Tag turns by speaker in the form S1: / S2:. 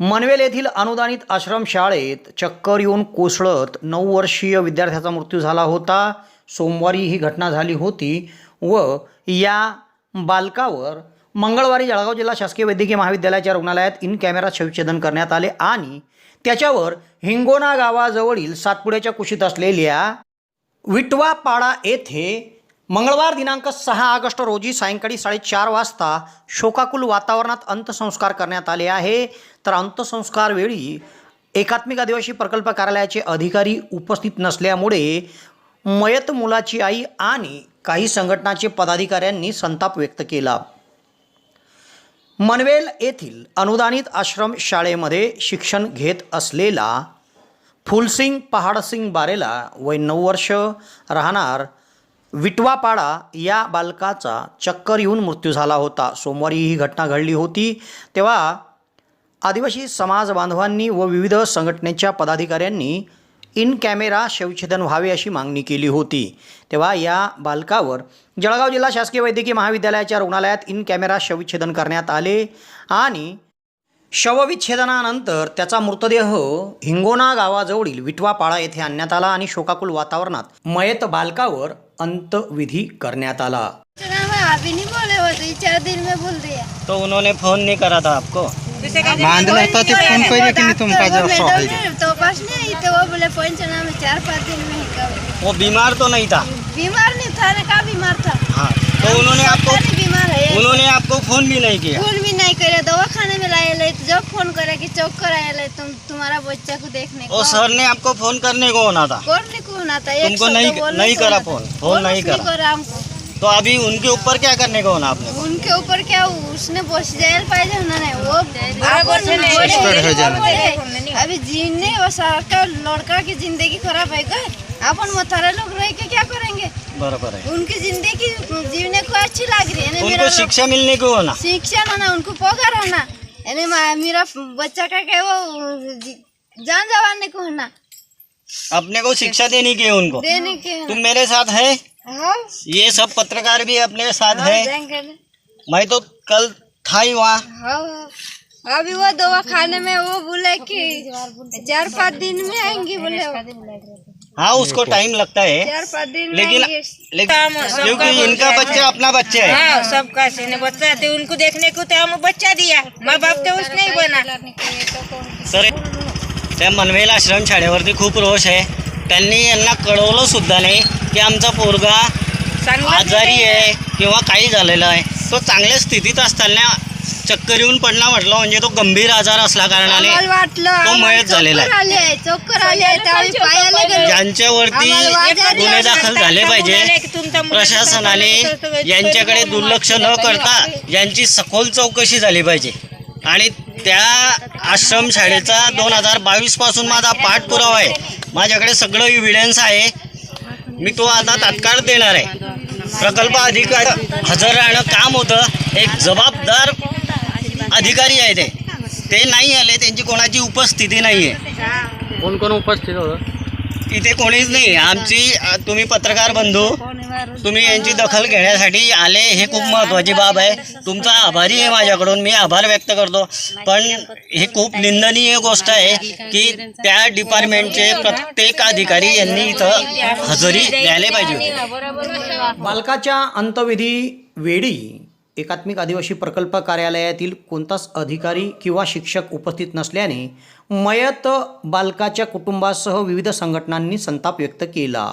S1: मनवेल येथील अनुदानित आश्रमशाळेत चक्कर येऊन कोसळत नऊ वर्षीय विद्यार्थ्याचा मृत्यू झाला होता. सोमवारी ही घटना झाली होती व या बालकावर मंगळवारी जळगाव जिल्हा शासकीय वैद्यकीय महाविद्यालयाच्या रुग्णालयात इन कॅमेरा शवच्छेदन करण्यात आले आणि त्याच्यावर हिंगोना गावाजवळील सातपुड्याच्या कुशीत असलेल्या विटवापाडा येथे मंगळवार दिनांक सहा ऑगस्ट रोजी सायंकाळी साडेचार वाजता शोकाकुल वातावरणात अंत्यसंस्कार करण्यात आले आहे. तर अंत्यसंस्कार वेळी एकात्मिक आदिवासी प्रकल्प कार्यालयाचे अधिकारी उपस्थित नसल्यामुळे मयत मुलाची आई आणि काही संघटनाचे पदाधिकाऱ्यांनी संताप व्यक्त केला. मनवेल येथील अनुदानित आश्रम शाळेमध्ये शिक्षण घेत असलेला फुलसिंग पहाडसिंग बारेला वय नऊ वर्ष राहणार विटवापाडा या बालकाचा चक्कर येऊन मृत्यू झाला होता. सोमवारी ही घटना घडली होती. तेव्हा आदिवासी समाज बांधवांनी व विविध संघटनेच्या पदाधिकाऱ्यांनी इन कॅमेरा शवछेदन व्हावे अशी मागणी केली होती. तेव्हा या बालकावर जळगाव जिल्हा शासकीय वैद्यकीय महाविद्यालयाच्या रुग्णालयात इन कॅमेरा शवछेदन करण्यात आले आणि शवविच्छेदनानंतर त्याचा मृतदेह हिंगोना गावाजवळील विटवापाळा येथे आणण्यात आला आणि शोकाकुल वातावरणात मयत बालकावर अंतविधी करण्यात आला.
S2: चला अभी नहीं बोले हो तो चार दिन में बोल दिया
S3: तो उन्होंने फ़ोन नहीं करा था आपको
S4: बांधला होता ते फ़ोन पहिले की नाही तुमका जर
S2: वो
S4: शॉक
S2: मैडम तो पास नहीं आई तो वो बोले पंचना में चार पाँच दिन में ही
S3: वो बीमार तो नहीं था?
S2: बीमार नहीं था ना का बीमार था?
S3: हाँ तो उन्होंने आपको
S2: बीमार है
S3: उन्होंने आपको फ़ोन भी नहीं किया?
S2: फ़ोन भी नहीं करे दवा खाने में लाए ले तो जब फ़ोन करे कि चौक कर आए ले तुम तुम्हारा बच्चा को देखने को।
S3: और सर ने आपको फ़ोन करने को होना था?
S2: कौन था एक
S3: तुमको नहीं- नहीं करा। फोन, फोन नहीं करा।
S2: हमको
S3: तो अभी उनके ऊपर क्या करने को होना आपने?
S2: उनके ऊपर क्या उसने बस जायला पाहिजे होना नाही वो
S4: हो जाना.
S2: अभी जीने वो सारा लड़का की जिंदगी खराब है क्या? अपन मोथारा लोग रह के क्या करेंगे?
S3: बराबर है।
S2: उनकी जिंदगी जीवने को अच्छी लग रही है।
S3: उनको शिक्षा मिलने को होना।
S2: शिक्षा होना उनको पगार होना। यानी मा- मेरा बच्चा का क्या वो जी- जान जवाने को होना।
S3: अपने को शिक्षा देनी की है उनको?
S2: देने के
S3: तुम मेरे साथ है?
S2: हाँ।
S3: ये सब पत्रकार भी अपने साथ
S2: हाँ,
S3: है। मैं तो कल था ही वहाँ।
S2: हाँ अभी वो दवा खाने में वो बोले कि चार पाँच दिन में आएँगी बोले
S3: हाँ उसको टाइम लगता है।
S2: चार पाँच दिन
S3: लेकिन लेकिन क्योंकि इनका बच्चा अपना बच्चा है।
S5: हाँ सबका बच्चा थे उनको देखने को तो हम बच्चा दिया। माँ बाप तो उसने ही बना।
S3: सर त्या मनवेल आश्रम शाळेवरती खूप रोष आहे. त्यांनी यांना कळवलं सुद्धा नाही की आमचा पोरगा आजारी आहे किंवा काही झालेलं आहे. तो चांगल्या स्थितीत असताना चक्कर येऊन पडला म्हटलं म्हणजे तो गंभीर आजार असल्या कारणाने तो मयत झालेला आहे. ज्यांच्यावरती गुन्हे दाखल झाले पाहिजे. प्रशासनाने यांच्याकडे दुर्लक्ष न करता यांची सखोल चौकशी झाली पाहिजे. आणि त्या आश्रमशाळेचा दोन हजार बावीसपासून माझा पाठपुरावा आहे. माझ्याकडे सगळं इव्हिडन्स आहे. मी तो आता तात्काळ देणार आहे. प्रकल्प अधिकारी हजर राहणं काम होतं. एक जबाबदार अधिकारी आहे ते. ते नाही आले त्यांची कोणाची उपस्थिती नाही आहे
S4: कोण कोण उपस्थित होतं?
S3: इथे कोणीच नाही. आमची तुम्ही पत्रकार बंधू तुम्ही यांची दखल घेण्यासाठी आले. हे खूप महत्त्वाची बाब आहे. तुमचा आभारी आहे माझ्याकडून. मी आभार व्यक्त करतो. पण हे खूप निंदनीय गोष्ट आहे की त्या डिपार्टमेंटचे प्रत्येक अधिकारी यांनी इथं हजेरी द्यायला पाहिजे.
S1: बालकाच्या अंतविधी वेळी एकात्मिक आदिवासी प्रकल्प कार्यालयातील कोणताच अधिकारी किंवा शिक्षक उपस्थित नसल्याने मयत बालकाच्या कुटुंबासह विविध संघटनांनी संताप व्यक्त केला.